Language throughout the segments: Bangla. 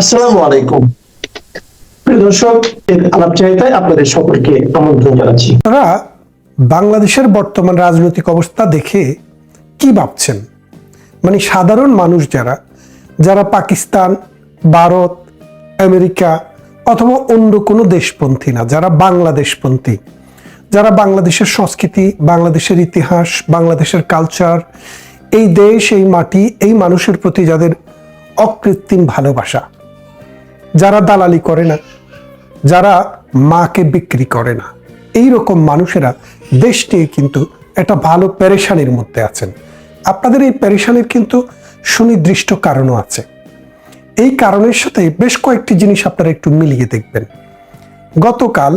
আসসালামু আলাইকুম। প্রিয় দর্শক, এর আপনাদের সকলকে আমন্ত্রণ জানাচ্ছি। বাংলাদেশের বর্তমান রাজনৈতিক অবস্থা দেখে কি ভাবছেন? মানে সাধারণ মানুষ যারা যারা পাকিস্তান, ভারত, আমেরিকা অথবা অন্য কোনো দেশপন্থী না, যারা বাংলাদেশপন্থী, যারা বাংলাদেশের সংস্কৃতি, বাংলাদেশের ইতিহাস, বাংলাদেশের কালচার এই দেশ, এই মাটি, এই মানুষের প্রতি যাদের অকৃত্রিম ভালোবাসা যারা দালালি করে না, যারা মাকে বিক্রি করে না এই রকম মানুষেরা দেশ নিয়ে কিন্তু একটা ভালো পেরেশানির মধ্যে আছেন। আপনাদের এই পেরেশানির কিন্তু সুনির্দিষ্ট কারণও আছে। এই কারণের সাথে বেশ কয়েকটি জিনিস আপনারা একটু মিলিয়ে দেখবেন। গতকাল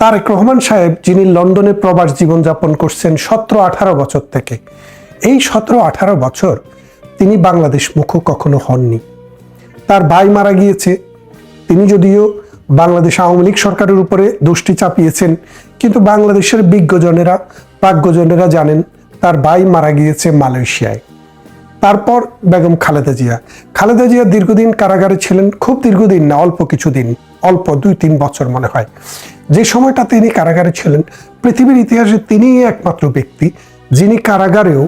তারেক রহমান সাহেব, যিনি লন্ডনে প্রবাস জীবনযাপন করছেন সতেরো আঠারো বছর থেকে, এই সতেরো আঠারো বছর তিনি বাংলাদেশ মুখ কখনো হননি। তার ভাই মারা গিয়েছে। তিনি যদিও বাংলাদেশ আওয়ামী লীগ সরকারের উপরে দোষটি চাপিয়েছেন, কিন্তু বাংলাদেশের বিজ্ঞজনেরা, প্রাজ্ঞজনেরা জানেন তার ভাই মারা গিয়েছে মালয়েশিয়ায়। তারপর বেগম খালেদা জিয়া। খালেদা জিয়া দীর্ঘদিন কারাগারে ছিলেন, খুব দীর্ঘদিন না, অল্প কিছুদিন, অল্প দুই তিন বছর মনে হয়। যে সময়টা তিনি কারাগারে ছিলেন, পৃথিবীর ইতিহাসে তিনিই একমাত্র ব্যক্তি যিনি কারাগারেও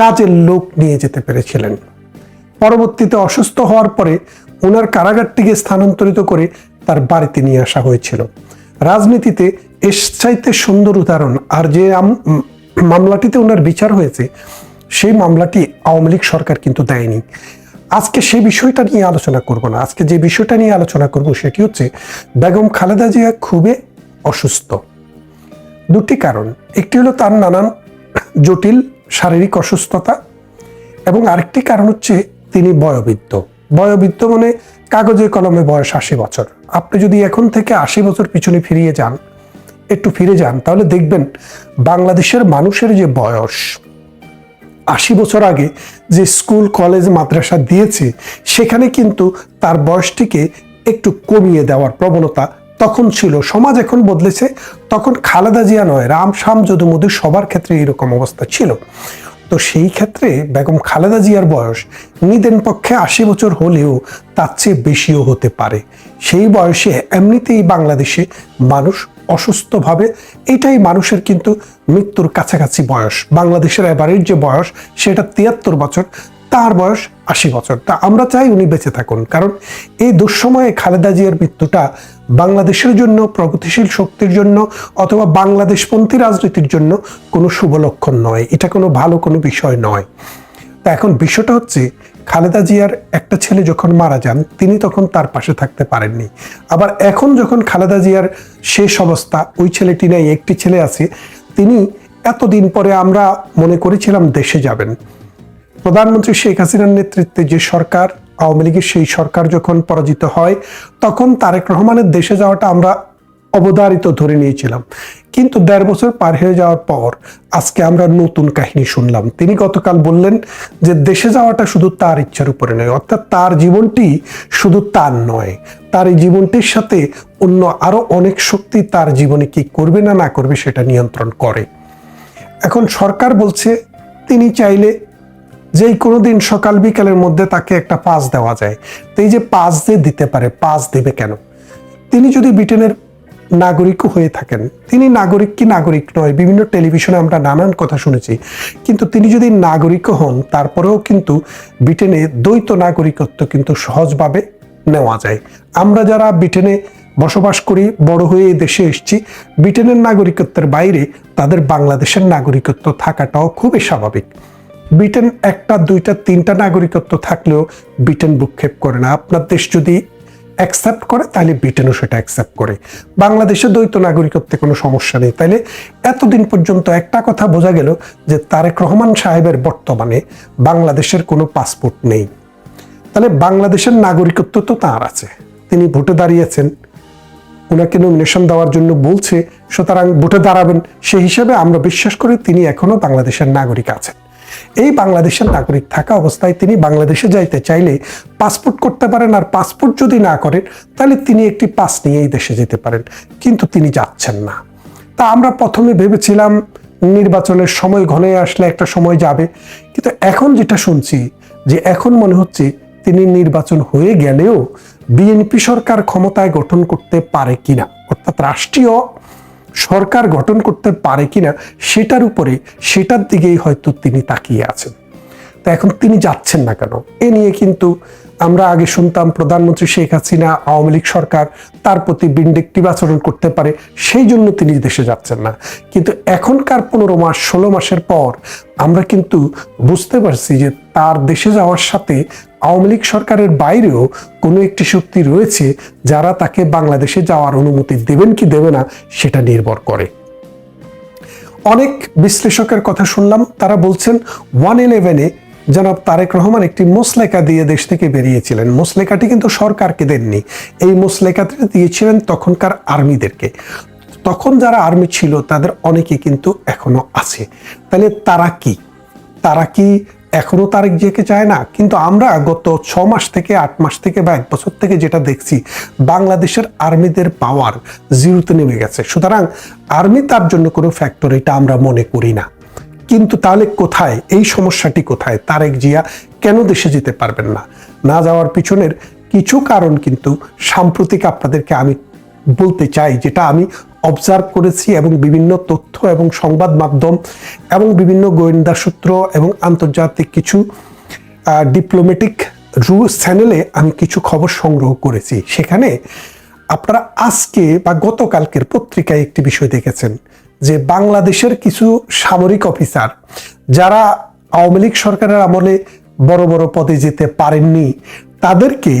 কাজের লোক নিয়ে যেতে পেরেছিলেন। পরবর্তীতে অসুস্থ হওয়ার পরে ওনার কারাগারটিকে স্থানান্তরিত করে তার বাড়িতে নিয়ে আসা হয়েছিল। রাজনীতিতে এর চাইতে সুন্দর উদাহরণ আর যে মামলাটিতে ওনার বিচার হয়েছে, সেই মামলাটি আওয়ামী লীগ সরকার কিন্তু দেয়নি। আজকে সেই বিষয়টা নিয়ে আলোচনা করব না। আজকে যে বিষয়টা নিয়ে আলোচনা করব সেটি হচ্ছে বেগম খালেদা জিয়া খুবই অসুস্থ। দুটি কারণ। একটি হলো তার নানান জটিল শারীরিক অসুস্থতা এবং আরেকটি কারণ হচ্ছে তিনি বয়োবৃদ্ধ। বয়োবৃদ্ধ মানে কাগজে কলমে বয়স আশি বছর। আপনি যদি এখন থেকে আশি বছর পিছনে ফিরিয়ে যান, একটু ফিরে যান, তাহলে দেখবেন বাংলাদেশের মানুষের যে বয়স, আশি বছর আগে যে স্কুল, কলেজ, মাদ্রাসা দিয়েছে, সেখানে কিন্তু তার বয়সটিকে একটু কমিয়ে দেওয়ার প্রবণতা তখন ছিল। সমাজ এখন বদলেছে, তখন খালেদা জিয়া নয়, রাম শাম যদুমধু সবার ক্ষেত্রে এরকম অবস্থা ছিল। তো সেই ক্ষেত্রে বেগম খালেদা জিয়ার বয়স নিদেন পক্ষে আশি বছর হলেও তার চেয়ে বেশিও হতে পারে। সেই বয়সে এমনিতেই বাংলাদেশে মানুষ অসুস্থভাবে, এটাই মানুষের কিন্তু মৃত্যুর কাছাকাছি বয়স। বাংলাদেশের এবারের যে বয়স, সেটা তিয়াত্তর বছর। তার বয়স আশি বছর। তা আমরা চাই উনি বেঁচে থাকুন, কারণ এই দুঃসময়ে খালেদা জিয়ার মৃত্যুটা বাংলাদেশের জন্য, প্রগতিশীল শক্তির জন্য, অথবা বাংলাদেশপন্থী রাজনীতির জন্য কোনো শুভ লক্ষণ নয়। এটা কোনো ভালো কোনো বিষয় নয়। তা এখন বিষয়টা হচ্ছে, খালেদা জিয়ার একটা ছেলে যখন মারা যান, তিনি তখন তার পাশে থাকতে পারেননি। আবার এখন যখন খালেদা জিয়ার শেষ অবস্থা, ওই ছেলেটি নাই, একটি ছেলে আছে, তিনি এতদিন পরে আমরা মনে করেছিলাম দেশে যাবেন। প্রধানমন্ত্রী শেখ হাসিনার নেতৃত্বে যে সরকার, আওয়ামী লীগের সেই সরকার যখন পরাজিত হয়, তখন তারেক রহমানের দেশে যাওয়াটা আমরা অবধারিত ধরে নিয়েছিলাম। কিন্তু দেড় বছর পার হয়ে যাওয়ার পর আজকে আমরা নতুন কাহিনী শুনলাম। তিনি গতকাল বললেন যে দেশে যাওয়াটা শুধু তার ইচ্ছার উপরে নয়, অর্থাৎ তার জীবনটি শুধু তার নয়। তার এই জীবনটির সাথে অন্য আরও অনেক শক্তি তার জীবনে কি করবে না না করবে সেটা নিয়ন্ত্রণ করে। এখন সরকার বলছে, তিনি চাইলে যেই কোনো দিন সকাল বিকালের মধ্যে তাকে একটা পাস দেওয়া যায়। তো এই যে পাস যে দিতে পারে, পাস দেবে কেন? তিনি যদি ব্রিটেনের নাগরিক হয়ে থাকেন, তিনি নাগরিক কি নাগরিক নয়, বিভিন্ন টেলিভিশনে আমরা নানান কথা শুনেছি, কিন্তু তিনি যদি নাগরিক হন, তারপরেও কিন্তু ব্রিটেনে দ্বৈত নাগরিকত্ব কিন্তু সহজভাবে নেওয়া যায়। আমরা যারা ব্রিটেনে বসবাস করি, বড় হয়ে দেশে এসেছি, ব্রিটেনের নাগরিকত্বের বাইরে তাদের বাংলাদেশের নাগরিকত্ব থাকাটাও খুবই স্বাভাবিক। ব্রিটেন একটা, দুইটা, তিনটা নাগরিকত্ব থাকলেও ব্রিটেন ভূক্ষেপ করে না। আপনার দেশ যদি অ্যাকসেপ্ট করে, তাহলে ব্রিটেনও সেটা অ্যাকসেপ্ট করে। বাংলাদেশে দ্বৈত নাগরিকত্বে কোনো সমস্যা নেই। তাইলে এতদিন পর্যন্ত একটা কথা বোঝা গেল যে তারেক রহমান সাহেবের বর্তমানে বাংলাদেশের কোনো পাসপোর্ট নেই। তাহলে বাংলাদেশের নাগরিকত্ব তো তাঁর আছে। তিনি ভোটে দাঁড়িয়েছেন ওনাকে নমিনেশন দেওয়ার জন্য বলছে, সুতরাং ভোটে দাঁড়াবেন সেই হিসেবে আমরা বিশ্বাস করি তিনি এখনও বাংলাদেশের নাগরিক আছেন। এই বাংলাদেশের নাগরিক থাকা অবস্থায় তিনি বাংলাদেশে যাইতে চাইলে পাসপোর্ট করতে পারেন, আর পাসপোর্ট যদি না করেন, তাহলে তিনি একটি পাস নিয়েই দেশে যেতে পারেন। কিন্তু তিনি যাচ্ছেন না। তা আমরা প্রথমে ভেবেছিলাম নির্বাচনের সময় ঘনে আসলে একটা সময় যাবে। কিন্তু এখন যেটা শুনছি, যে এখন মনে হচ্ছে তিনি নির্বাচন হয়ে গেলেও বিএনপি সরকার ক্ষমতায় গঠন করতে পারে কিনা, অর্থাৎ রাষ্ট্রীয় সরকার গঠন করতে পারে কিনা সেটার উপরে সেটার দিকেই হয়তো তিনি তাকিয়ে আছেন। তো এখন তিনি যাচ্ছেন না কেন? এ নিয়ে কিন্তু আমরা আগে শুনতাম প্রধানমন্ত্রী শেখ হাসিনা, আওয়ামী লীগ সরকার তার প্রতি বিন্ডিকটিভ আচরণ করতে পারে, সেই জন্য তিনি দেশে যাচ্ছেন না। কিন্তু এখনকার পনেরো মাস, ষোলো মাসের পর আমরা কিন্তু বুঝতে পারছি যে তার দেশে যাওয়ার সাথে আওয়ামী লীগ সরকারের বাইরেও কোনো একটি শক্তি রয়েছে যারা তাকে বাংলাদেশে যাওয়ার অনুমতি দেবেন কি দেবে না সেটা নির্ভর করে। অনেক বিশ্লেষকের কথা শুনলাম, তারা বলছেন ওয়ান ইলেভেনে জনাব তারেক রহমান একটি মোসলেকা দিয়ে দেশ থেকে বেরিয়েছিলেন। মোসলেকাটি কিন্তু সরকারকে দেননি। এই মোসলেকাটি দিয়েছিলেন তখনকার আর্মিদেরকে। তখন যারা আর্মি ছিল, তাদের অনেকে কিন্তু এখনও আছে। তাহলে তারা কি? তারা কি এখনও তারেক জিয়াকে চায় না? কিন্তু আমরা গত ছ মাস থেকে, আট মাস থেকে বা এক বছর থেকে যেটা দেখছি, বাংলাদেশের আর্মিদের পাওয়ার জিরোতে নেমে গেছে। সুতরাং আর্মি তার জন্য কোনো ফ্যাক্টর এটা আমরা মনে করি না। কিন্তু তাহলে কোথায়? এই সমস্যাটি কোথায়? তারেক জিয়া কেন দেশে যেতে পারবেন না? না যাওয়ার পিছনের কিছু কারণ কিন্তু সাম্প্রতিক আপনাদেরকে আমি বলতে চাই, যেটা আমি অবজার্ভ করেছি এবং বিভিন্ন তথ্য এবং সংবাদ মাধ্যম এবং বিভিন্ন গোয়েন্দা সূত্র এবং আন্তর্জাতিক কিছু ডিপ্লোম্যাটিক রু চ্যানেলে আমি কিছু খবর সংগ্রহ করেছি। সেখানে আপনারা আজকে বা গতকালকের পত্রিকায় একটি বিষয় দেখেছেন। যে বাংলাদেশের কিছু সামরিক অফিসার যারা আওয়ামী লীগ সরকারের আমলে বড় বড় পদে যেতে পারেননি, তাদেরকে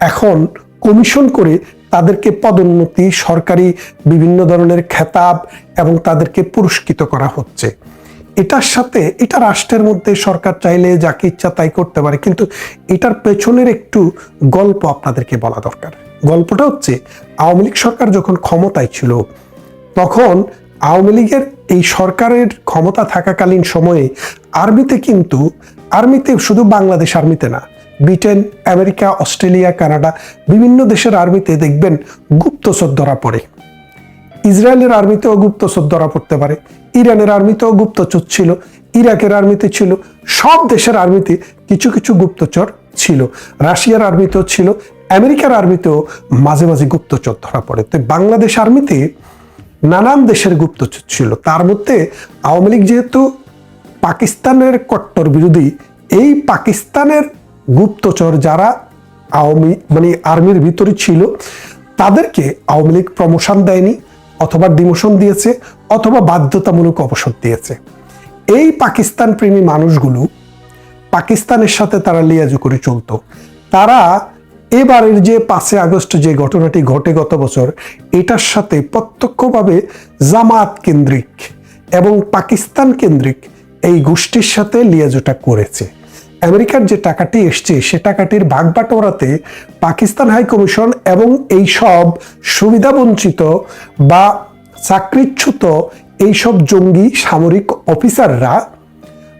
এখন কমিশন করে তাদেরকে পদোন্নতি সরকারি বিভিন্ন ধরনের খেতাব এবং তাদেরকে পুরস্কৃত করা হচ্ছে। এটার সাথে, এটা রাষ্ট্রের মধ্যে সরকার চাইলে যাকে ইচ্ছা তাই করতে পারে, কিন্তু এটার পেছনের একটু গল্প আপনাদেরকে বলা দরকার। গল্পটা হচ্ছে, আওয়ামী লীগ সরকার যখন ক্ষমতায় ছিল, তখন আওয়ামী লীগের এই সরকারের ক্ষমতা থাকাকালীন সময়ে আর্মিতে কিন্তু, আর্মিতে শুধু বাংলাদেশ আর্মিতে না, ব্রিটেন, আমেরিকা, অস্ট্রেলিয়া, কানাডা, বিভিন্ন দেশের আর্মিতে দেখবেন গুপ্তচর ধরা পড়ে। ইসরায়েলের আর্মিতেও গুপ্তচর ধরা পড়তে পারে। ইরানের আর্মিতেও গুপ্তচর ছিল। ইরাকের আর্মিতে ছিল। সব দেশের আর্মিতে কিছু কিছু গুপ্তচর ছিল। রাশিয়ার আর্মিতেও ছিল। আমেরিকার আর্মিতেও মাঝে মাঝে গুপ্তচর ধরা পড়ে। তো বাংলাদেশ আর্মিতে নানান দেশের গুপ্তচর ছিল। তার মধ্যে আওয়ামী লীগ যেহেতু পাকিস্তানের কট্টর বিরোধী, এই পাকিস্তানের গুপ্তচর যারা আওয়ামী মানে আর্মির ভিতরে ছিল, তাদেরকে আওয়ামী লীগ প্রমোশন দেয়নি অথবা ডিমোশন দিয়েছে অথবা বাধ্যতামূলক অবসর দিয়েছে। এই পাকিস্তান প্রেমী মানুষগুলো পাকিস্তানের সাথে তারা লিয়াজু করে চলতো। তারা এবারের যে পাঁচই আগস্ট যে ঘটনাটি ঘটে গত বছর, এটার সাথে প্রত্যক্ষভাবে জামাত কেন্দ্রিক এবং পাকিস্তান কেন্দ্রিক এই গোষ্ঠীর সাথে লিয়াজোটা করেছে। আমেরিকার যে টাকাটি এসছে, সে টাকাটির ভাগ বাটোয়ারাতে পাকিস্তান হাই কমিশন এবং এই সব সুবিধাবঞ্চিত বা চাকরিচ্যুত এইসব জঙ্গি সামরিক অফিসাররা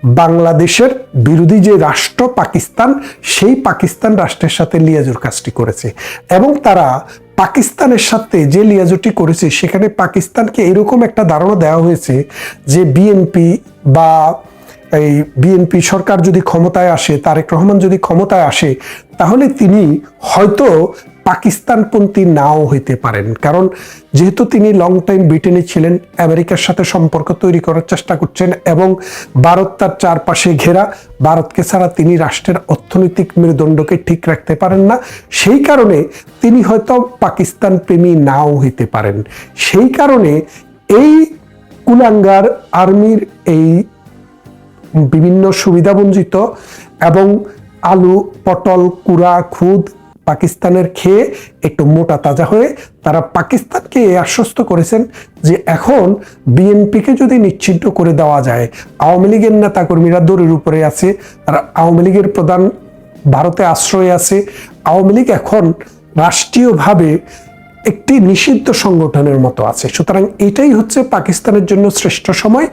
বাংলাদেশের বিরোধী যে রাষ্ট্র পাকিস্তান, সেই পাকিস্তান রাষ্ট্রের সাথে লিয়াজুর কাজটি করেছে। এবং তারা পাকিস্তানের সাথে যে লিয়াজুটি করেছে, সেখানে পাকিস্তানকে এরকম একটা ধারণা দেওয়া হয়েছে যে বিএনপি বা এই বিএনপি সরকার যদি ক্ষমতায় আসে, তারেক রহমান যদি ক্ষমতায় আসে, তাহলে তিনি হয়তো পাকিস্তানপন্থী নাও হইতে পারেন। কারণ যেহেতু তিনি লং টাইম ব্রিটেনে ছিলেন, আমেরিকার সাথে সম্পর্ক তৈরি করার চেষ্টা করছেন এবং ভারত তার চারপাশে ঘেরা, ভারতকে ছাড়া তিনি রাষ্ট্রের অর্থনৈতিক মেরুদণ্ডকে ঠিক রাখতে পারেন না। সেই কারণে তিনি হয়তো পাকিস্তান প্রেমী নাও হইতে পারেন। সেই কারণে এই কুলাঙ্গার আর্মির এই বিভিন্ন সুবিধাবঞ্চিত এবং আলু, পটল, কুড়া, খুদ পাকিস্তানের খেয়ে একটু মোটা তাজা হয়ে তারা পাকিস্তানকে আশ্বস্ত করেছেন যে এখন বিএনপিকে যদি নিশ্চিন্ত করে দেওয়া যায়, আওয়ামী লীগের নেতাকর্মীরা দড়ির উপরে আছে, তারা আওয়ামী লীগের প্রধান ভারতে আশ্রয় আছে, আওয়ামী লীগ এখন রাষ্ট্রীয়ভাবে একটি নিষিদ্ধ সংগঠনের মতো আছে। সুতরাং এটাই হচ্ছে পাকিস্তানের জন্য শ্রেষ্ঠ সময়।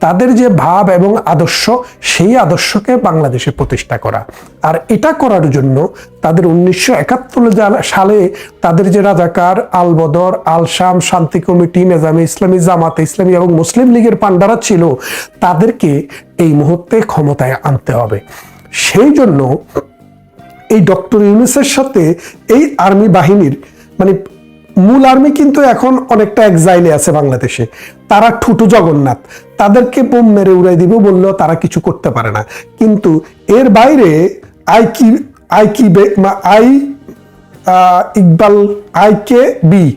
তাদের যে ভাব এবং আদর্শ, সেই আদর্শকে বাংলাদেশে প্রতিষ্ঠা করা। আর এটা করার জন্য তাদের উনিশশো একাত্তর সালে তাদের যে রাজাকার আল বদর আল শাম শান্তি কমিটি, নেজামে ইসলামী, জামাতে ইসলামী এবং মুসলিম লীগের পান্ডারা ছিল, তাদেরকে এই মুহূর্তে ক্ষমতায় আনতে হবে। সেই জন্য এই ডক্টর ইউনুসের সাথে এই আর্মি বাহিনীর মানে মূল আর্মি কিন্তু এখন অনেকটা এক্সাইলে আছে বাংলাদেশে। তারা ঠুটু জগন্নাথ। তাদেরকে বোম মেরে উড়াই দিব বললেও তারা কিছু করতে পারে না। কিন্তু এর বাইরে আই কি আই কি I Iqbal I K B,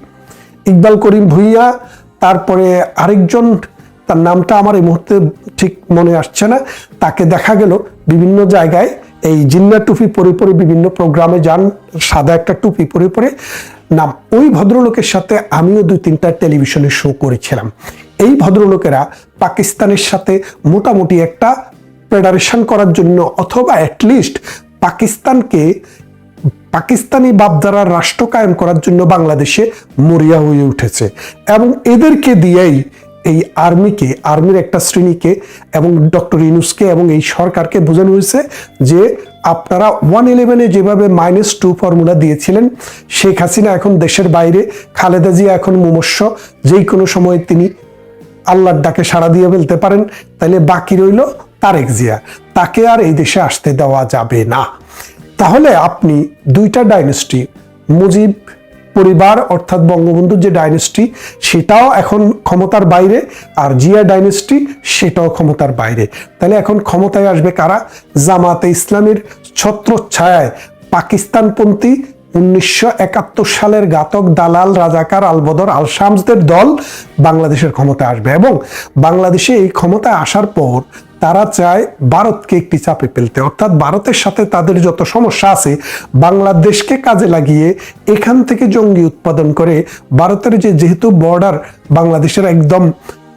Iqbal Karim Bhuiyan, তারপরে আরেকজন, তার নামটা আমার এই মুহূর্তে ঠিক মনে আসছে না। তাকে দেখা গেল বিভিন্ন জায়গায়। এই জিন্না টুপি পরে পরে বিভিন্ন প্রোগ্রামে যান, সাদা একটা টুপি পরে পরে। নাম ওই ভদ্রলোকের সাথে আমিও দুই তিনটা টেলিভিশনে শো করেছিলাম। এই ভদ্রলোকেরা পাকিস্তানের সাথে মোটামুটি একটা ফেডারেশন করার জন্য অথবা অ্যাটলিস্ট পাকিস্তানকে, পাকিস্তানি বাপদারার রাষ্ট্র কায়েম করার জন্য বাংলাদেশে মরিয়া হয়ে উঠেছে। এবং এদেরকে দিয়েই এই আর্মিকে, আর্মির একটা শ্রেণীকে এবং ডক্টর ইনুসকে এবং এই সরকারকে বোঝানো হয়েছে যে আপনারা ওয়ান ইলেভেনে যেভাবে মাইনাস টু ফর্মুলা দিয়েছিলেন, শেখ হাসিনা এখন দেশের বাইরে, খালেদা জিয়া এখন মুমস্য, যেই কোনো সময় তিনি আল্লাহর ডাকে সাড়া দিয়ে ফেলতে পারেন তাহলে বাকি রইল তারেক জিয়া। তাকে আর এই দেশে আসতে দেওয়া যাবে না। তাহলে আপনি দুইটা ডাইনেস্টি মুজিব পরিবার, অর্থাৎ বঙ্গবন্ধুর যে ডাইনেস্টি সেটাও এখন ক্ষমতার বাইরে আর জিয়া ডাইনেস্টি সেটাও ক্ষমতার বাইরে। তাহলে এখন ক্ষমতায় আসবে কারা? জামাতে ইসলামের ছত্রছায়ায় পাকিস্তানপন্থী উনিশশো একাত্তর সালের ঘাতক দালাল রাজাকার আলবদর আল শামসদের দল বাংলাদেশের ক্ষমতায় আসবে এবং বাংলাদেশে এই ক্ষমতায় আসার পর তারা চায় ভারতকে একটি চাপে ফেলতে। অর্থাৎ ভারতের সাথে তাদের যত সমস্যা আছে, বাংলাদেশকে কাজে লাগিয়ে এখান থেকে জঙ্গি উৎপাদন করে ভারতের যে যেহেতু বর্ডার বাংলাদেশের একদম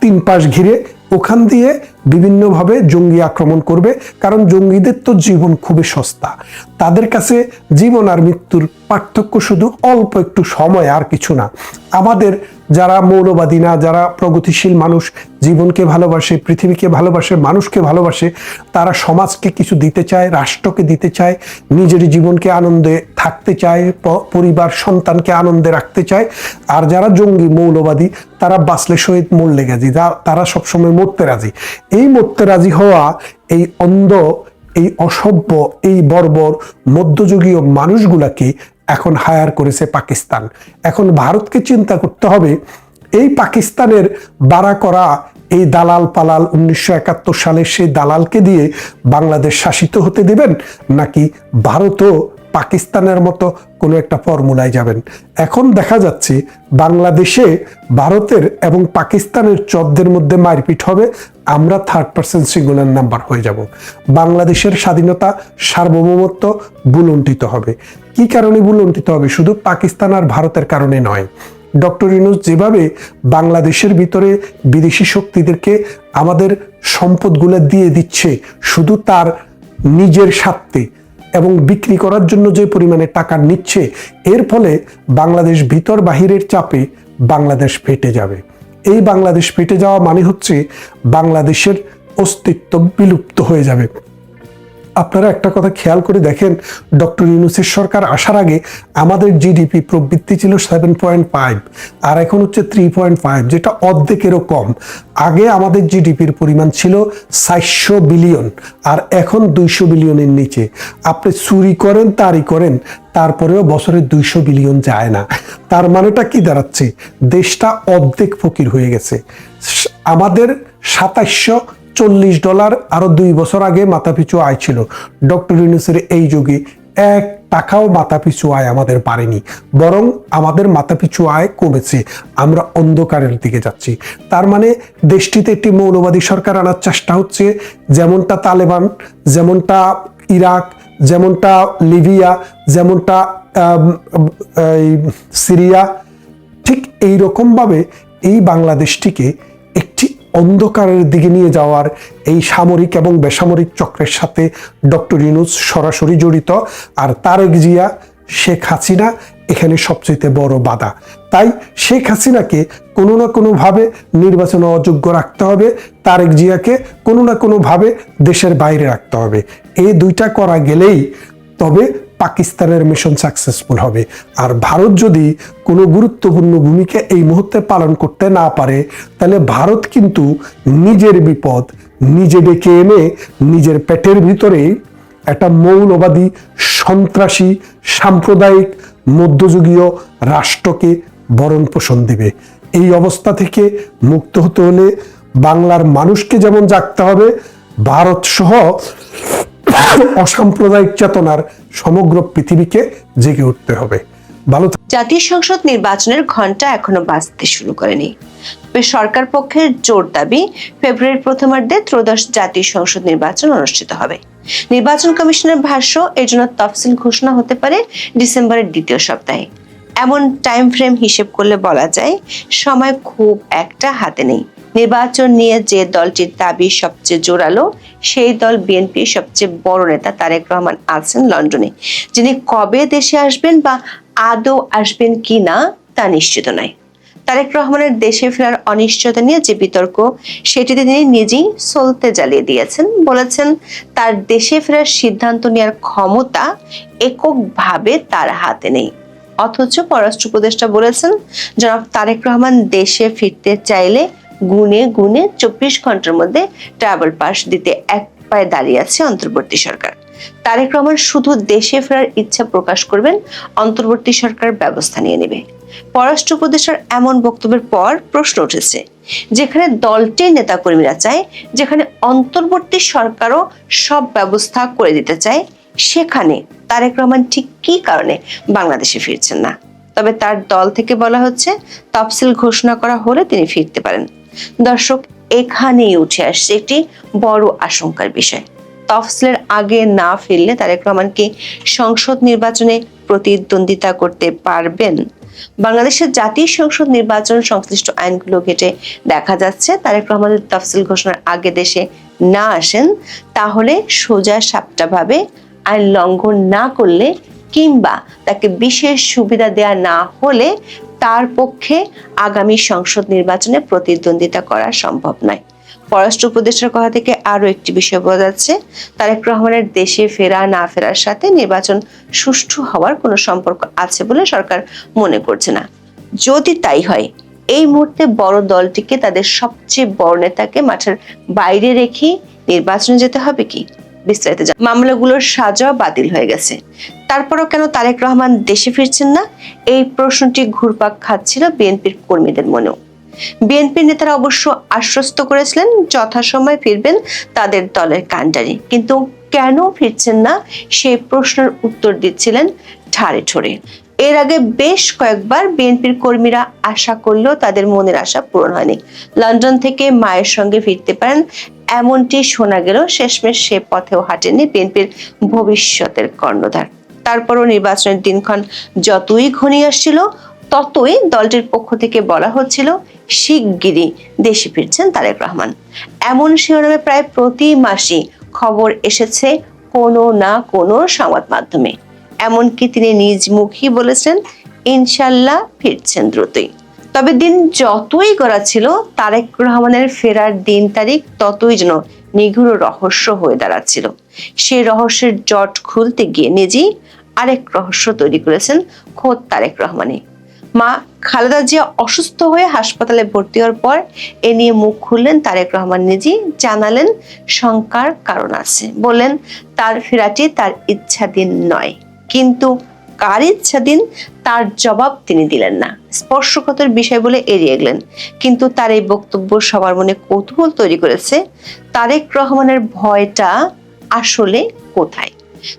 তিন পাশ ঘিরে, ওখান দিয়ে বিভিন্নভাবে জঙ্গি আক্রমণ করবে, কারণ জঙ্গিদের তো জীবন খুবই সস্তা। তাদের কাছে জীবন আর মৃত্যুর পার্থক্য শুধু অল্প একটু সময় আর কিছু না। আমাদের যারা মৌলবাদী না, যারা প্রগতিশীল মানুষ, জীবনকে ভালোবাসে, পৃথিবীকে ভালোবাসে, মানুষকে ভালোবাসে, তারা সমাজকে কিছু দিতে চায়, রাষ্ট্রকে দিতে চায়, নিজের জীবনকে আনন্দে থাকতে চায় পরিবার, সন্তানকে আনন্দে রাখতে চায়। আর যারা জঙ্গি, মৌলবাদী, তারা বাঁচলে শহীদ মরলে গেছি তারা সবসময় মরতে রাজি। এই মরতে রাজি হওয়া এই অন্ধ, এই অসভ্য, এই বর্বর মধ্যযুগীয় মানুষগুলাকে এখন হায়ার করেছে পাকিস্তান। এখন ভারতকে চিন্তা করতে হবে, এই পাকিস্তানের বাড়া করা এই দালাল পালাল উনিশশো একাত্তর সালের সেই দালালকে দিয়ে বাংলাদেশ শাসিত হতে দেবেন নাকি ভারতও পাকিস্তানের মতো কোনো একটা ফর্মুলায় যাবেন। এখন দেখা যাচ্ছে বাংলাদেশে ভারতের এবং পাকিস্তানের চরদের মধ্যে মারপিট হবে, আমরা থার্ড পার্সন সিঙ্গুলার নাম্বার হয়ে যাব। বাংলাদেশের স্বাধীনতা সার্বভৌমত্ব বুলন্টিত হবে। কি কারণে বুলন্টিত হবে? শুধু পাকিস্তান আর ভারতের কারণে নয়। ডক্টর ইউনুস যেভাবে বাংলাদেশের ভিতরে বিদেশি শক্তিদেরকে আমাদের সম্পদগুলো দিয়ে দিচ্ছে, শুধু তার নিজের স্বার্থে এবং বিক্রি করার জন্য যে পরিমাণে টাকা নিচ্ছে, এর ফলে বাংলাদেশ ভিতর বাহিরের চাপে বাংলাদেশ ফেটে যাবে। এই বাংলাদেশ ফেটে যাওয়া মানে হচ্ছে বাংলাদেশের অস্তিত্ব বিলুপ্ত হয়ে যাবে। আপনারা একটা কথা খেয়াল করে দেখেন, ডক্টর ইউনুসের সরকার আসার আগে আমাদের জিডিপি প্রবৃত্তি ছিল সেভেন পয়েন্ট ফাইভ আর এখন হচ্ছে থ্রি পয়েন্ট ফাইভ যেটা অর্ধেকেরও কম। আগে আমাদের জিডিপির পরিমাণ ছিল সাতশো বিলিয়ন আর এখন দুইশো বিলিয়নের নিচে। আপনি চুরি করেন, তারই করেন, তারপরেও বছরে দুইশো বিলিয়ন যায় না। তার মানেটা কি দাঁড়াচ্ছে? দেশটা অর্ধেক ফকির হয়ে গেছে। আমাদের সাতাইশশো চল্লিশ ডলার আরও দুই বছর আগে মাথাপিছু আয় ছিল। ডক্টর ইউনুসের এই যুগে এক টাকাও মাথাপিছু আয় আমাদের পারেনি, বরং আমাদের মাথাপিছু আয় কমেছে। আমরা অন্ধকারের দিকে যাচ্ছি। তার মানে দেশটিতে একটি মৌলবাদী সরকার আনার চেষ্টা হচ্ছে, যেমনটা তালেবান, যেমনটা ইরাক, যেমনটা লিবিয়া, যেমনটা সিরিয়া, ঠিক এই রকমভাবে এই বাংলাদেশটিকে একটি অন্ধকারের দিকে নিয়ে যাওয়ার এই সামরিক এবং বেসামরিক চক্রের সাথে ডক্টর ইউনুস সরাসরি জড়িত আর তারেক জিয়া, শেখ হাসিনা এখানে সবচেয়ে বড় বাধা। তাই শেখ হাসিনাকে কোনো না কোনোভাবে নির্বাচন অযোগ্য রাখতে হবে, তারেক জিয়াকে কোনো না কোনোভাবে দেশের বাইরে রাখতে হবে। এই দুইটা করা গেলেই তবে পাকিস্তানের মিশন সাকসেসফুল হবে। আর ভারত যদি কোনো গুরুত্বপূর্ণ ভূমিকা এই মুহূর্তে পালন করতে না পারে, তাহলে ভারত কিন্তু নিজের বিপদ, নিজে ডেকে এনে নিজের পেটের ভিতরে একটা মৌলবাদী, সন্ত্রাসী, সাম্প্রদায়িক, মধ্যযুগীয় রাষ্ট্রকে বরণ পোষণ দিবে। এই অবস্থা থেকে মুক্ত হতে হলে বাংলার মানুষকে যেমন জাগতে হবে, ভারত সহ অসাম্প্রদায়িক চেতনার সমগ্র পৃথিবীকে জেগে উঠতে হবে। ভালো জাতীয় সংসদ নির্বাচনের ঘণ্টা এখনও বাজতে শুরু করেনি। তবে সরকার পক্ষের জোর দাবি, ফেব্রুয়ারির প্রথমার্ধে ত্রয়োদশ জাতীয় সংসদ নির্বাচন অনুষ্ঠিত হবে। নির্বাচন কমিশনের ভাষ্য, এর জন্য তফসিল ঘোষণা হতে পারে ডিসেম্বরের দ্বিতীয় সপ্তাহে। এমন টাইম ফ্রেম হিসেব করলে বলা যায়, সময় খুব একটা হাতে নেই। নির্বাচন নিয়ে যে দলটির দাবি সবচেয়ে জোরালো, সেই দল বিএনপির সবচেয়ে বড় নেতা তারেক রহমান আছেন লন্ডনে। যিনি কবে দেশে আসবেন বা আদৌ আসবেন কি না, তা নিশ্চিত নয়। তারেক রহমানের দেশে ফেরার অনিশ্চয়তা নিয়ে যে বিতর্ক, সেটিতে তিনি নিজেই সলতে জ্বালিয়ে দিয়েছেন। বলেছেন, তার দেশে ফেরার সিদ্ধান্ত নেওয়ার ক্ষমতা এককভাবে তার হাতে নেই। অথচ পররাষ্ট্র উপদেষ্টা বলেছেন, জনাব তারেক রহমান দেশে ফিরতে চাইলে গুনে গুনে চব্বিশ ঘণ্টার মধ্যে ট্রাভেল পাস দিতে এক পায়ে দাঁড়িয়ে আছে অন্তর্বর্তী সরকার। তারেক রহমান শুধু দেশে ফেরার ইচ্ছা প্রকাশ করবেন, অন্তর্বর্তী সরকার ব্যবস্থা নিয়ে নেবে। পররাষ্ট্র উপদেষ্টার এমন বক্তব্যের পর প্রশ্ন উঠেছে, যেখানে দলটির নেতাকর্মীরা চায়, যেখানে অন্তর্বর্তী সরকারও সব ব্যবস্থা করে দিতে চায়, সেখানে তারেক রহমান ঠিক কী কারণে বাংলাদেশে ফিরছেন না? তবে তার দল থেকে বলা হচ্ছে, তফসিল ঘোষণা করা হলে তিনি ফিরতে পারেন। দর্শক, এখানেই উঠে আসছে একটি বড় আশঙ্কার বিষয়। তফসিলের আগে না ফিরলে তারেক রহমান কি সংসদ নির্বাচনে প্রতিদ্বন্দ্বিতা করতে পারবেন। বাংলাদেশের জাতীয় সংসদ নির্বাচন সংশ্লিষ্ট আইনগুলো ঘেটে দেখা যাচ্ছে। তারেক রহমানের তফসিল ঘোষণার আগে দেশে না আসেন, তাহলে সোজা সাপটাভাবে আইন লঙ্ঘন না করলে কিংবা তাকে বিশেষ সুবিধা দেয়া না হলে তার পক্ষে আগামী সংসদ নির্বাচনে প্রতিদ্বন্দ্বিতা করা সম্ভব নয়। পররাষ্ট্র উপদেষ্টার কথা থেকে আরও একটি বিষয় বোঝা যাচ্ছে, তারেক রহমানের দেশে ফেরা না ফেরার সাথে নির্বাচন সুষ্ঠু হওয়ার কোনো সম্পর্ক আছে বলে সরকার মনে করছে না। যদি তাই হয়, এই মুহূর্তে বড় দলটিকে তাদের সবচেয়ে বড় নেতাকে মাঠের বাইরে রেখে নির্বাচনে যেতে হবে কি? বিস্তারিত মামলাগুলোর সাজা বাতিল হয়ে গেছে। তারপরও কেন তারেক রহমান দেশে ফিরছেন না? এই প্রশ্নটি ঘুরপাক খাচ্ছিল বিএনপির কর্মীদের মনেও। বিএনপির নেতারা অবশ্য আশ্বস্ত করেছিলেন, যথাসময় ফিরবেন তাদের দলের কাণ্ডারি। কিন্তু কেন ফিরছেন না? সেই প্রশ্নের উত্তর দিচ্ছিলেন ঠাড়ে ঠোরে এর আগে বেশ কয়েকবার বিএনপির কর্মীরা আশা করলেও তাদের মনের আশা পূরণ হয়নি। লন্ডন থেকে মায়ের সঙ্গে ফিরতে পারেন, এমনটি শোনা গেল শেষমেশ সে পথেও হাঁটেনি বিএনপির ভবিষ্যতের কর্ণধার। তারপরও নির্বাচনের দিনক্ষণ যতই ঘনিয়ে আসছিল, ততই দলটির পক্ষ থেকে বলা হচ্ছিল, শিগগিরই দেশে ফিরছেন তারেক রহমান। এমন শিরোনামে প্রায় প্রতি মাসে খবর এসেছে কোনো না কোনো সংবাদ মাধ্যমে। এমনকি তিনি নিজ মুখী বলেছেন, ইনশাল্লাহ ফিরছেন দ্রুতই। তবে দিন যতই গড়া ছিল তারেক রহমানের ফেরার দিন তারিখ ততই যেন নিগুড় রহস্য হয়ে দাঁড়াচ্ছিল। সেই রহস্যের জট খুলতে গিয়ে নিজেই আরেক রহস্য তৈরি করেছেন খোদ তারেক রহমানি মা খালেদা জিয়া অসুস্থ হয়ে হাসপাতালে ভর্তি হওয়ার পর এ নিয়ে মুখ খুললেন তারেক রহমান। নিজেই জানালেন, শঙ্কার কারণ আছে। বললেন, তার ফেরাটি তার ইচ্ছাধীন নয়। কিন্তু কার ইচ্ছাধীন তার জবাব তিনি দিলেন না। স্পর্শকাতর বিষয় বলে এড়িয়ে গেলেন। কিন্তু তার এই বক্তব্য সবার মনে কৌতূহল তৈরি করেছে। তারেক রহমানের ভয়টা আসলে কোথায়?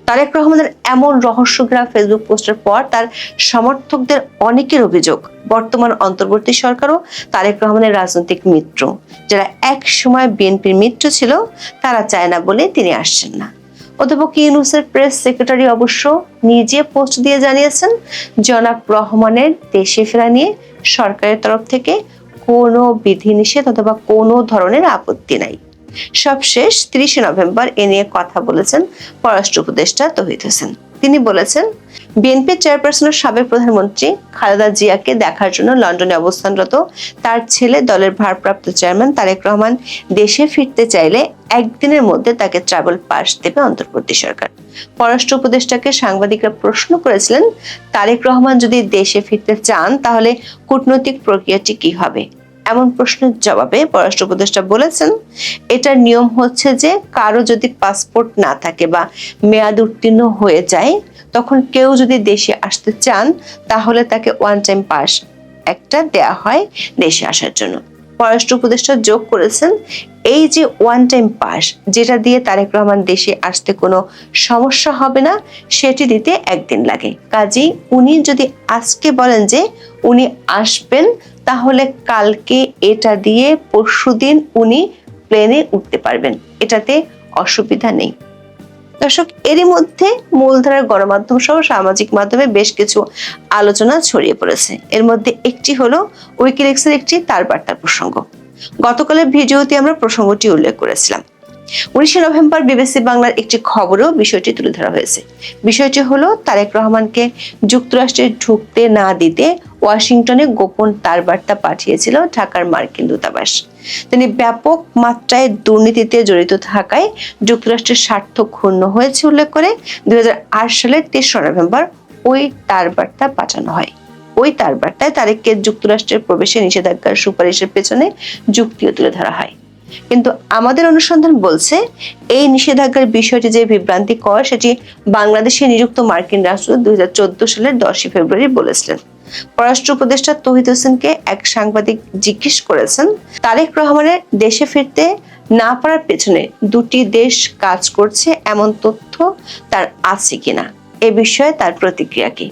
তারেক রহমানের এমন রহস্যগ্রাম ফেসবুক পোস্টের পর তার সমর্থকদের অনেকের অভিযোগ, বর্তমান অন্তর্বর্তী সরকারও তারেক রহমানের রাজনৈতিক মিত্র। যারা এক সময় বিএনপির মিত্র ছিল, তারা চায় না বলে তিনি আসছেন না। অধ্যাপক ইউনুসের প্রেস সেক্রেটারি অবশ্য নিজে পোস্ট দিয়ে জানিয়েছেন, জনাব রহমানের দেশে ফেরা নিয়ে সরকারের তরফ থেকে কোনো বিধিনিষেধ অথবা কোনো ধরনের আপত্তি নাই। সবশেষ তিরিশে নভেম্বর এ নিয়ে কথা বলেছেন পররাষ্ট্র উপদেষ্টা তহিদ হোসেন। তিনি বলেছেন বিএনপি চেয়ারপারসনের সাবেক প্রধানমন্ত্রী খালেদা জিয়াকে দেখার জন্য লন্ডনে অবস্থানরত তার ছেলে দলের ভারপ্রাপ্ত চেয়ারম্যান তারেক রহমান দেশে ফিরতে চাইলে একদিনের মধ্যে তাকে ট্রাভেল পাস দেবে অন্তর্বর্তী সরকার। পররাষ্ট্র উপদেষ্টাকে সাংবাদিকরা প্রশ্ন করেছিলেন, তারেক রহমান যদি দেশে ফিরতে চান, তাহলে কূটনৈতিক প্রক্রিয়াটি কি হবে? এমন প্রশ্নের জবাবে পররাষ্ট্র উপদেষ্টা বলেছেন, এটার নিয়ম হচ্ছে যে কারও যদি পাসপোর্ট না থাকে বা মেয়াদ উত্তীর্ণ হয়ে যায় তখন কেউ যদি দেশে আসতে চান, তাহলে তাকে ওয়ান টাইম পাস একটা দেয়া হয় দেশে আসার জন্য। পররাষ্ট্র উপদেষ্টা যোগ করেছেন, এই যে ওয়ান টাইম পাস যেটা দিয়ে তারেক রহমান দেশে আসতে কোনো সমস্যা হবে না, সেটি দিতে একদিন লাগে। কাজেই উনি যদি আজকে বলেন যে উনি আসবেন, তাহলে কালকে এটা দিয়ে পরশুদিন উনি প্লেনে উঠতে পারবেন। এটাতে অসুবিধা নেই। দর্শক, এরই মধ্যে মূলধারার গণমাধ্যম সহ সামাজিক মাধ্যমে বেশ কিছু আলোচনা ছড়িয়ে পড়েছে। এর মধ্যে একটি হলো উইকিলিক্সের একটি তার বার্তার প্রসঙ্গ। গতকালের ভিডিওতে আমরা প্রসঙ্গটি উল্লেখ করেছিলাম। উনিশে নভেম্বর বিবিসি বাংলার একটি খবরেও বিষয়টি তুলে ধরা হয়েছে। বিষয়টি হলো, তারেক রহমানকে যুক্তরাষ্ট্রে ঢুকতে না দিতে ওয়াশিংটনে গোপন তার বার্তা পাঠিয়েছিল ঢাকার মার্কিন দূতাবাস। তিনি ব্যাপক মাত্রায় দুর্নীতিতে জড়িত থাকায় যুক্তরাষ্ট্রের স্বার্থ ক্ষুণ্ণ হয়েছে উল্লেখ করে দুই হাজার আট সালের তেসরা নভেম্বর ওই তার বার্তা পাঠানো হয়। ওই তার বার্তায় তারেককে যুক্তরাষ্ট্রের প্রবেশে নিষেধাজ্ঞার সুপারিশের পেছনে যুক্তিও তুলে ধরা হয়। কিন্তু আমাদের অনুসন্ধান বলছে, এই নিষেধাজ্ঞার বিষয়টি যে বিভ্রান্তিকর সেটি বাংলাদেশে নিযুক্ত মার্কিন রাষ্ট্রদূত দুই সালের দশই ফেব্রুয়ারি বলেছিলেন পররাষ্ট্র উপদেষ্টা তহিদ হোসেনকে এক সাংবাদিক জিজ্ঞেস করেছেন, তারেক রহমানের দেশে ফিরতে না পারার পেছনে দুটি দেশ কাজ করছে, এমন তথ্য তার আছে কিনা? এ বিষয়ে তার প্রতিক্রিয়া কি?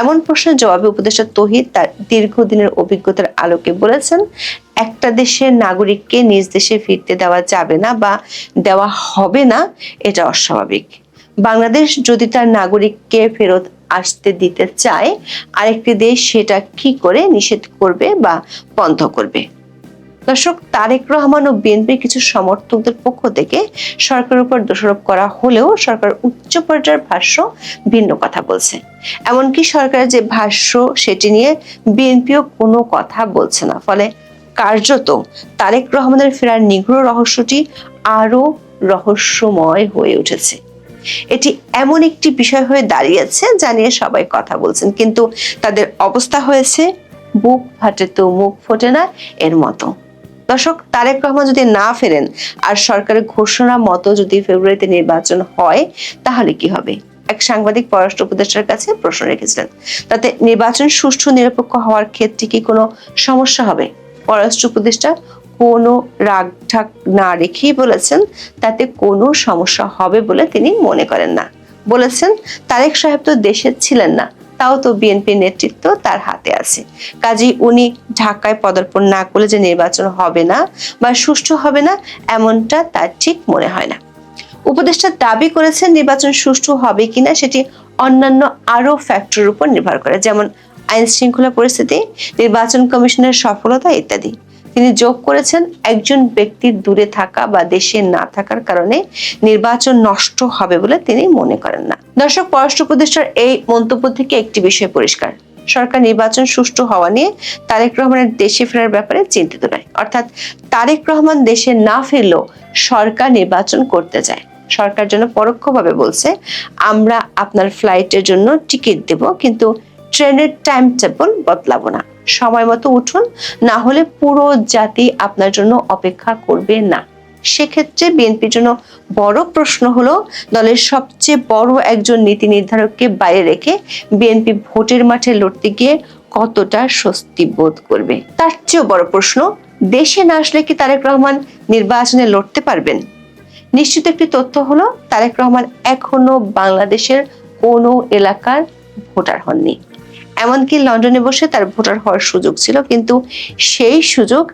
এমন প্রশ্নের জবাবে উপদেষ্টা তহিদ তার দীর্ঘদিনের অভিজ্ঞতার আলোকে বলেছেন একটা দেশের নাগরিককে নিজ দেশে ফিরতে দেওয়া যাবে না বা দেওয়া হবে না, এটা অস্বাভাবিক। বাংলাদেশ যদি তার নাগরিককে ফেরত আসতে দিতে চায়, আরেকটি দেশ সেটা কি করে নিষেধ করবে বা বন্ধ করবে? দর্শক, তারেক রহমান ও বিএনপির কিছু সমর্থকদের পক্ষ থেকে সরকারের উপর দোষারোপ করা হলেও সরকার উচ্চ পর্যায়ের ভাষ্য ভিন্ন কথা বলছে। এমনকি সরকারের যে ভাষ্য, সেটি নিয়ে বিএনপিও কোনো কথা বলছে না। ফলে কার্যত তারেক রহমানের ফেরার নিগ্রহ রহস্যটি আরও রহস্যময় হয়ে উঠেছে। এটি এমন একটি বিষয় হয়ে দাঁড়িয়েছে যা নিয়ে সবাই কথা বলছেন, কিন্তু তাদের অবস্থা হয়েছে বুক ফাটে তো মুখ ফোটে না এর মতো। দর্শক, তারেক রহমান যদি না ফেরেন আর সরকারের ঘোষণা মতো যদি ফেব্রুয়ারিতে নির্বাচন হয়, তাহলে কি হবে? এক সাংবাদিক, পররাষ্ট্র উপদেষ্টার কাছে প্রশ্ন রেখেছিলেন। তাতে নির্বাচন সুষ্ঠু, নিরপেক্ষ হওয়ার ক্ষেত্রে কি কোনো সমস্যা হবে? পররাষ্ট্র উপদেষ্টা কোনো রাগ ঢাক না রেখেই বলেছেন তাতে কোনো সমস্যা হবে বলে তিনি মনে করেন না। বলেছেন, তারেক সাহেব তো দেশে ছিলেন না, তাও তো বিএনপির নেতৃত্ব তার হাতে আছে। কাজেই উনি ঢাকায় পদার্পণ না করলে যে নির্বাচন হবে না বা সুষ্ঠু হবে না, এমনটা তার ঠিক মনে হয় না। উপদেষ্টা দাবি করেছেন নির্বাচন সুষ্ঠু হবে কিনা সেটি অন্যান্য আরও ফ্যাক্টরের উপর নির্ভর করে, যেমন আইন শৃঙ্খলা পরিস্থিতি, নির্বাচন কমিশনের সফলতা ইত্যাদি। তিনি যোগ করেছেন একজন ব্যক্তির দূরে থাকা বা দেশে না থাকার কারণে নির্বাচন নষ্ট হবে বলে তিনি মনে করেন না। দর্শক, পররাষ্ট্র উপদেষ্টার এই মন্তব্য থেকে একটি বিষয় পরিষ্কার। সরকার নির্বাচন সুষ্ঠু হওয়া নিয়ে তারেক রহমানের দেশে ফেরার ব্যাপারে চিন্তিত নয়। অর্থাৎ তারেক রহমান দেশে না ফিরলেও সরকার নির্বাচন করতে চায়। সরকার জন্য পরোক্ষভাবে বলছে, আমরা আপনার ফ্লাইটের জন্য টিকিট দেব, কিন্তু ট্রেনের টাইম টেবল বদলাবো না। সময় মতো উঠুন, না হলে পুরো জাতি আপনার জন্য অপেক্ষা করবে না। সেক্ষেত্রে বিএনপির জন্য বড় প্রশ্ন হলো, দলের সবচেয়ে বড় একজন নীতি নির্ধারককে বাইরে রেখে বিএনপি ভোটের মাঠে লড়তে গিয়ে কতটা স্বস্তি বোধ করবে? তার চেয়েও বড় প্রশ্ন, দেশে না আসলে কি তারেক রহমান নির্বাচনে লড়তে পারবেন? নিশ্চিত একটি তথ্য হলো, তারেক রহমান এখনও বাংলাদেশের কোনো এলাকার ভোটার হননি। এমনকি লন্ডনে বসে তার ভোটার হওয়ার সুযোগ ছিল, কিন্তু সেই সুযোগ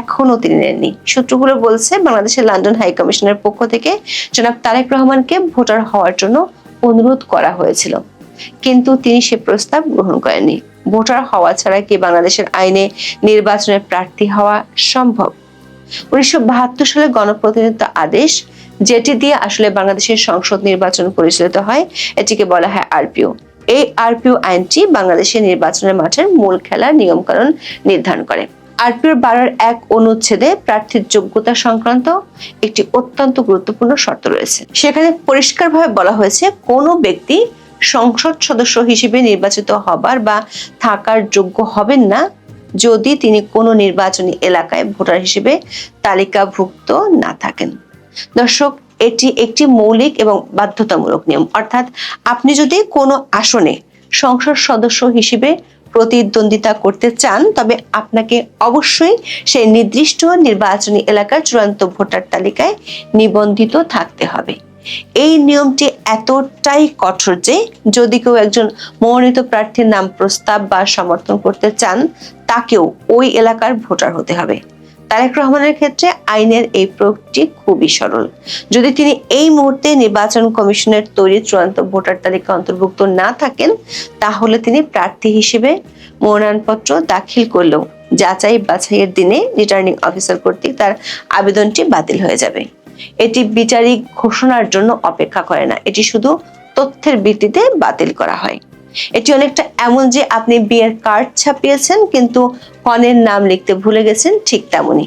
এখনও তিনি নেননি। সূত্রগুলো বলছে, বাংলাদেশের লন্ডন হাই কমিশনের পক্ষ থেকে জনাব তারেক রহমানকে ভোটার হওয়ার জন্য অনুরোধ করা হয়েছিল, কিন্তু তিনি সে প্রস্তাব গ্রহণ করেননি। ভোটার হওয়া ছাড়া কি বাংলাদেশের আইনে নির্বাচনের প্রার্থী হওয়া সম্ভব? উনিশশো বাহাত্তর সালে গণপ্রতিনিধিত্ব আদেশ, যেটি দিয়ে আসলে বাংলাদেশের সংসদ নির্বাচন পরিচালিত হয়, এটিকে বলা হয় আরপিও। এই আরপিও আইনটি বাংলাদেশের নির্বাচনের মাঠের মূল খেলার নিয়মকানুন নির্ধারণ করে। আরপিওর বাড়ার এক অনুচ্ছেদে প্রার্থীর যোগ্যতা সংক্রান্ত একটি অত্যন্ত গুরুত্বপূর্ণ শর্ত রয়েছে। সেখানে পরিষ্কারভাবে বলা হয়েছে, কোনো ব্যক্তি সংসদ সদস্য হিসেবে নির্বাচিত হবার বা থাকার যোগ্য হবেন না যদি তিনি কোনো নির্বাচনী এলাকায় ভোটার হিসেবে তালিকাভুক্ত না থাকেন। দর্শক এটি একটি মৌলিক এবং বাধ্যতামূলক নিয়ম। অর্থাৎ আপনি যদি কোনো আসনে সংসদ সদস্য হিসেবে প্রতিদ্বন্দ্বিতা করতে চান, তবে আপনাকে অবশ্যই সেই নির্দিষ্ট নির্বাচনী এলাকার চূড়ান্ত ভোটার তালিকায় নিবন্ধিত থাকতে হবে। এই নিয়মটি এতটাই কঠোর যে যদি কেউ একজন মনোনীত প্রার্থীর নাম প্রস্তাব বা সমর্থন করতে চান, তাকেও ওই এলাকার ভোটার হতে হবে। তারেক রহমানের ক্ষেত্রে আইনের এই প্রয়োগটি খুবই সরল। যদি তিনি এই মুহূর্তে নির্বাচন কমিশনের তৈরি চূড়ান্ত ভোটার তালিকা অন্তর্ভুক্ত না থাকেন, তাহলে তিনি প্রার্থী হিসেবে মনোনয়নপত্র দাখিল করলেও যাচাই বাছাইয়ের দিনে রিটার্নিং অফিসার কর্তৃক তার আবেদনটি বাতিল হয়ে যাবে। এটি বিচারিক ঘোষণার জন্য অপেক্ষা করে না, এটি শুধু তথ্যের ভিত্তিতে বাতিল করা হয়। এটি অনেকটা এমন যে আপনি বিয়ের কার্ড ছাপিয়েছেন, কিন্তু কনের নাম লিখতে ভুলে গেছেন, ঠিক তেমনই।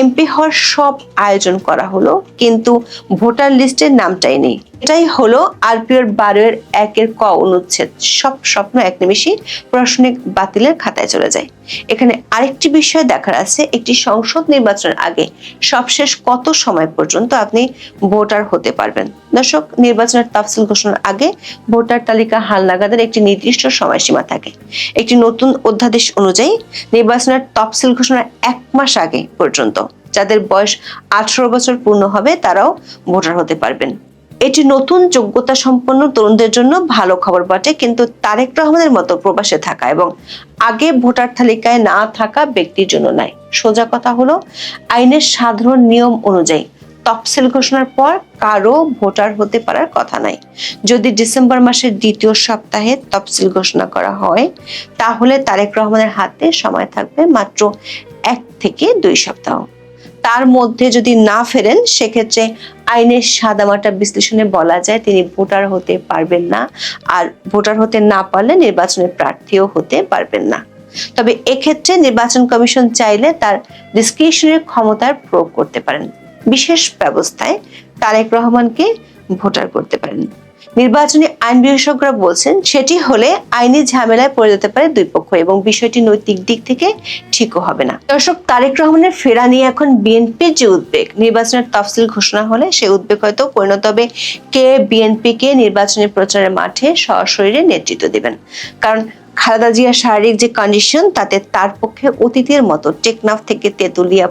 এমপি হওয়ার সব আয়োজন করা হলো, কিন্তু ভোটার লিস্টের নামটাই নেই। এটাই হলো আরপিওর বারোয়ের একের ক অনুচ্ছেদ। সব স্বপ্ন এক নিমিষই প্রশাসনিক বাতিলের খাতায় চলে যায়। এখানে আরেকটি বিষয় দেখার আছে, একটি সংসদ নির্বাচনের আগে সবশেষ কত সময় পর্যন্ত আপনি ভোটার হতে পারবেন? দর্শক, নির্বাচনের তাফসিল ঘোষণার আগে ভোটার তালিকা হালনাগাদের একটি নির্দিষ্ট সময়সীমা থাকে। একটি নতুন অধ্যাদেশ অনুযায়ী নির্বাচনের তফসিল ঘোষণার এক মাস আগে পর্যন্ত যাদের বয়স আঠারো বছর পূর্ণ হবে, তারাও ভোটার হতে পারবেন। এটি নতুন যোগ্যতা সম্পন্ন তরুণদের জন্য ভালো খবর বটে, কিন্তু তারেক রহমানের মতো প্রবাসে থাকা এবং আগে ভোটার তালিকায় না থাকা ব্যক্তির জন্য নয় সোজা কথা হলো, আইনের সাধারণ নিয়ম অনুযায়ী তফসিল ঘোষণার পর কারও ভোটার হতে পারার কথা নাই। যদি ডিসেম্বর মাসের দ্বিতীয় সপ্তাহে তফসিল ঘোষণা করা হয়, তাহলে তারেক রহমানের হাতে সময় থাকবে মাত্র এক থেকে দুই সপ্তাহ। তার মধ্যে যদি না ফেরেন, সেক্ষেত্রে আইনের সাদামাটা বিশ্লেষণে বলা যায় তিনি ভোটার হতে পারবেন না আর ভোটার হতে না পারলে নির্বাচনের প্রার্থীও হতে পারবেন না। তবে এক্ষেত্রে নির্বাচন কমিশন চাইলে তার ডিসক্রিপশনের ক্ষমতার প্রয়োগ করতে পারেন। বিশেষ ব্যবস্থায় তারেক রহমানকে ভোটার করতে পারেন। নির্বাচনী আইন বিশেষজ্ঞরা বলছেন, সেটি হলে আইনি ঝামেলায় পড়ে যেতে পারে দুই পক্ষ এবং বিষয়টি নৈতিক দিক থেকে ঠিকও হবে না। দর্শক, তারেক রহমানের ফেরা নিয়ে এখন বিএনপির যে উদ্বেগ, নির্বাচনের তফসিল ঘোষণা হলে সেই উদ্বেগ হয়তো পরিণত হবে। কে বিএনপি কে নির্বাচনী প্রচারের মাঠে সশরীরে নেতৃত্ব দিবেন? কারণ খালেদা জিয়ার শারীরিক যে কন্ডিশন তাতে তার পক্ষে অতীতের মতো টেকনাফ থেকে তেতুলিয়া